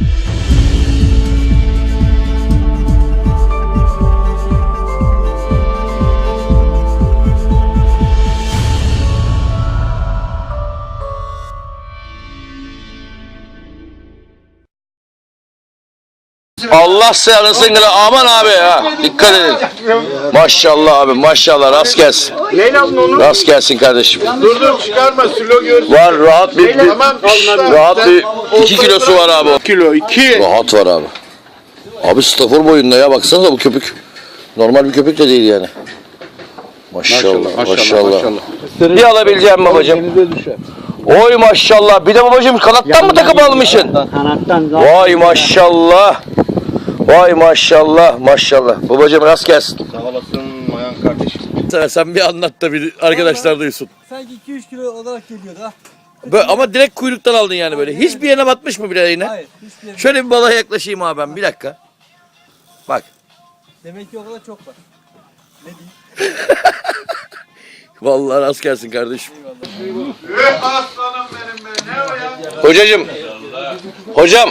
you Allah seversen gele aman abi ya. Dikkat edin. Maşallah abi maşallah rast gelsin. Neyle aldın onu? Rast gelsin kardeşim. Dur dur çıkarma silo görsün. Var rahat bir, bir Tamam rahat bir 2 kilosu var abi. Kilo 2. Rahat var abi. Abi stafor boyunda ya baksana bu köpük. Normal bir köpük de değil yani. Maşallah maşallah. Bir alabileceğim babacığım. Denize düşer. Oy maşallah. Bir de babacığım kanattan mı takıp almışsın? Kanattan Vay maşallah. Vay maşallah maşallah. Babacığım rast gelsin. Sağ olasın Mayan kardeşim. Sen, sen bir anlat da bir arkadaşlar duysun. Sanki 2-3 kilo olarak geliyordu ha. Böyle, ama direkt kuyruktan aldın yani böyle. Hiçbir yerine batmış mı bile yine? Hayır. Hiçbir yerim- Şöyle bir balığa yaklaşayım abi ben bir dakika. Bak. Demek ki o kadar çok var. Ne diyeyim? Vallahi rast gelsin kardeşim. Aslanım benim be. Ne o ya? Hocacım. Hocam.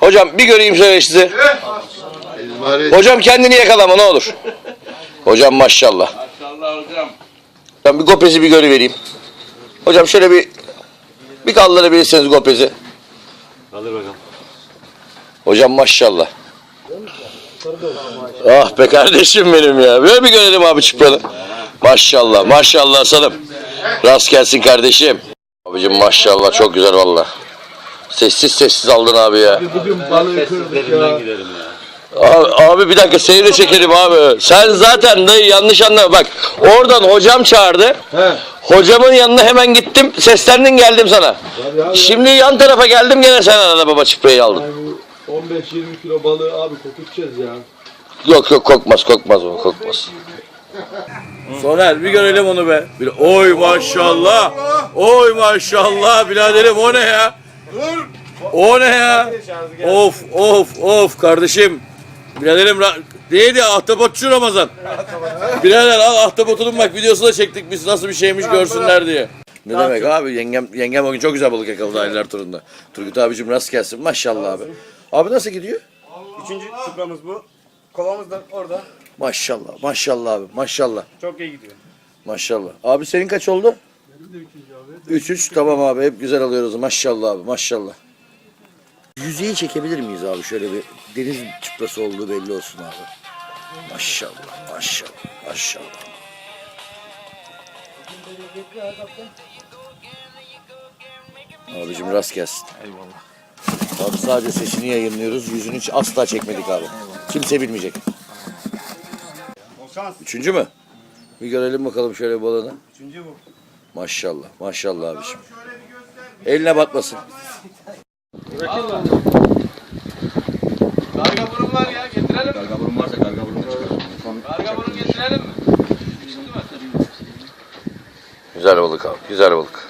Hocam bir göreyim şöyle sizi. Hocam kendini yakalama ne olur. Hocam maşallah. Maşallah hocam. Ben bir gopezi bir görüvereyim. Hocam şöyle bir bir kaldırabilirsiniz gopezi. Kaldır bakalım. Hocam maşallah. Ah be kardeşim benim ya. Böyle bir görelim abi çıpranı. Maşallah maşallah sanım. Rast gelsin kardeşim. Abicim maşallah çok güzel valla. Sessiz sessiz aldın abi ya. Bugün balığı kırdık ya. Abi, abi bir dakika seni de çekelim abi. Sen zaten dayı yanlış anlama. Bak oradan hocam çağırdı. He. Hocamın yanına hemen gittim. Seslendin geldim sana. Şimdi yan tarafa geldim gene sen arada baba çıprayı aldın. bu 15-20 kilo balığı abi kokutacağız ya. Yok yok kokmaz kokmaz o kokmaz. Soner bir görelim onu be. Bir, oy maşallah. Oy maşallah biraderim o ne ya? O ne ya? Of of of kardeşim. Biraderim ra- neydi ahtapotçu Ramazan. Birader al ahtapotunun bak videosunu da çektik biz nasıl bir şeymiş görsünler diye. Ne demek abi yengem yengem o gün çok güzel balık yakaladı Aylar turunda. Turgut abicim rast gelsin maşallah abi. Abi nasıl gidiyor? Üçüncü çupramız bu. Kovamız da orada. Maşallah maşallah abi maşallah. Çok iyi gidiyor. Maşallah. Abi senin kaç oldu? De 3 3 tamam abi hep güzel alıyoruz maşallah abi maşallah. Yüzeyi çekebilir miyiz abi şöyle bir deniz çıprası olduğu belli olsun abi. Maşallah maşallah maşallah. Abicim rast gelsin. Eyvallah. Abi sadece sesini yayınlıyoruz. Yüzünü hiç asla çekmedik abi. Kimse bilmeyecek. Üçüncü mü? Bir görelim bakalım şöyle balığını. Üçüncü bu. Maşallah, maşallah abiciğim. Eline batmasın. Karga burun var ya getirelim mi? Karga burun varsa karga burun Karga burun getirelim mi? Güzel balık abi, güzel balık.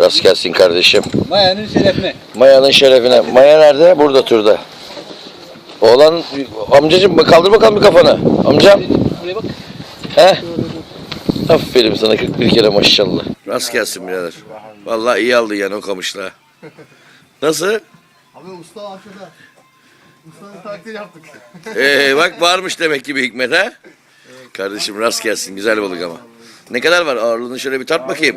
Rast gelsin kardeşim. Mayanın şerefine. Maya'nın şerefine. Maya nerede? Burada turda. Oğlan amcacım kaldır bakalım bir kafanı. Amcam. Buraya bak. He? Aferin sana 41 kere maşallah. Rast gelsin birader. Vallahi iyi aldı yani o kamışla. Nasıl? Abi usta aşağıda. Ustanın takdir yaptık. Ee, bak varmış demek ki bir hikmet ha. Kardeşim rast gelsin güzel balık ama. Ne kadar var ağırlığını şöyle bir tart bakayım.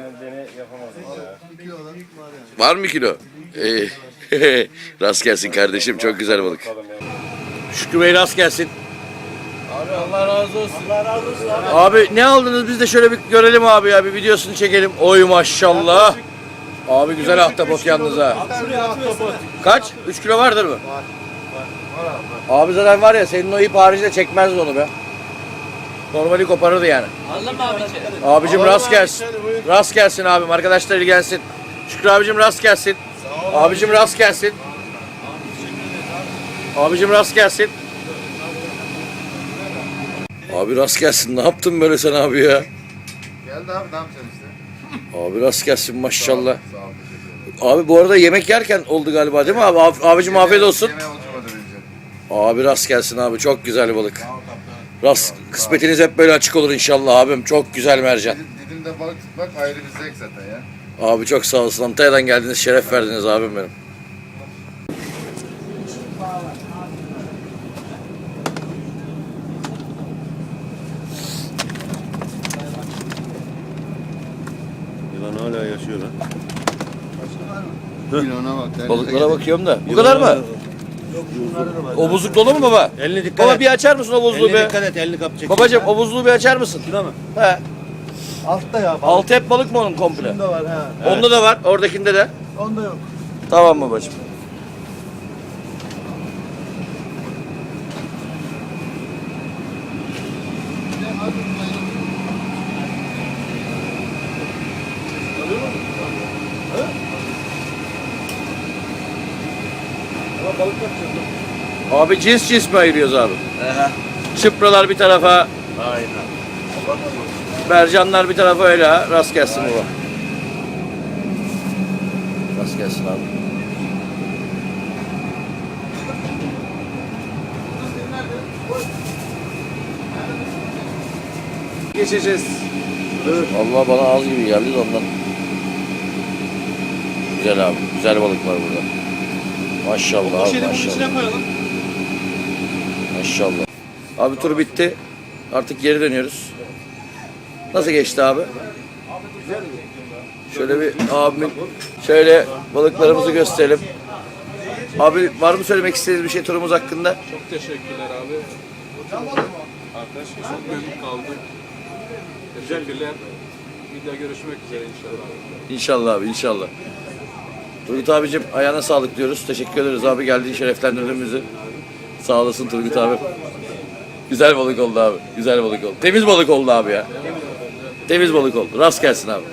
Var mı kilo? Ee, rast gelsin kardeşim çok güzel balık. Şükrü Bey rast gelsin. Abi Allah razı olsun. Allah razı olsun abi. Abi ne aldınız biz de şöyle bir görelim abi ya bir videosunu çekelim. Oy maşallah. Abi güzel ahtapot yalnız ha. Kaç? 3 kilo vardır mı? Var. Abi zaten var ya senin o ip harici çekmezdi onu be. Normali koparırdı yani. Aldın mı abi? Abicim rast gelsin. Rast gelsin abim. Arkadaşlar ilgilensin. Şükrü abicim rast gelsin. Abicim rast gelsin. Abicim rast gelsin. Abi rast gelsin. Ne yaptın böyle sen abi ya? Geldi abi ne yapacaksın işte? Abi rast gelsin maşallah. Abi bu arada yemek yerken oldu galiba değil mi abi? Ab- Abicim afiyet olsun. Yemeğe oturmadı bileceksin. Abi rast gelsin abi. Çok güzel balık. Rast kısmetiniz hep böyle açık olur inşallah abim. Çok güzel mercan. Didim'de balık tutmak ayrı bir zevk zaten ya. Abi çok sağ olsun. Antalya'dan geldiniz. Şeref verdiniz abim benim. Şöyle. Kilona bak. denize Balıklara gidelim. bakıyorum da. Bu kadar mı? O buzluk dolu mu baba? Elini dikkat Baba et. bir açar mısın o buzluğu Elini be? dikkat et, elini kapacak. Babacım o buzluğu bir açar mısın? Şuna mı? He. Altta ya. balık. Altı hep balık mı onun komple? Bunda var ha. Onda da var, oradakinde de. Onda yok. Tamam babacım. Abi cins cins mi ayırıyoruz abi? Çıpralar bir tarafa, Aynen. mercanlar bir tarafa öyle ha. Rast gelsin baba. Rast gelsin abi. Geçeceğiz. Allah bana az gibi geldi de ondan. Güzel abi. Güzel balık var burada. Maşallah abi maşallah. koyalım. Maşallah. Abi tur bitti. Artık geri dönüyoruz. Nasıl geçti abi? Şöyle bir abimin şöyle balıklarımızı gösterelim. Abi var mı söylemek istediğiniz bir şey turumuz hakkında? Çok teşekkürler abi. Arkadaşlar çok memnun kaldık. Teşekkürler. Bir daha görüşmek üzere inşallah. İnşallah abi inşallah. Turgut abicim ayağına sağlık diyoruz. Teşekkür ederiz abi geldiğin şereflendirdin bizi. Sağ olasın Turgut abi. Güzel balık oldu abi. Güzel balık oldu. Temiz balık oldu abi ya. Temiz balık oldu. Rast gelsin abi.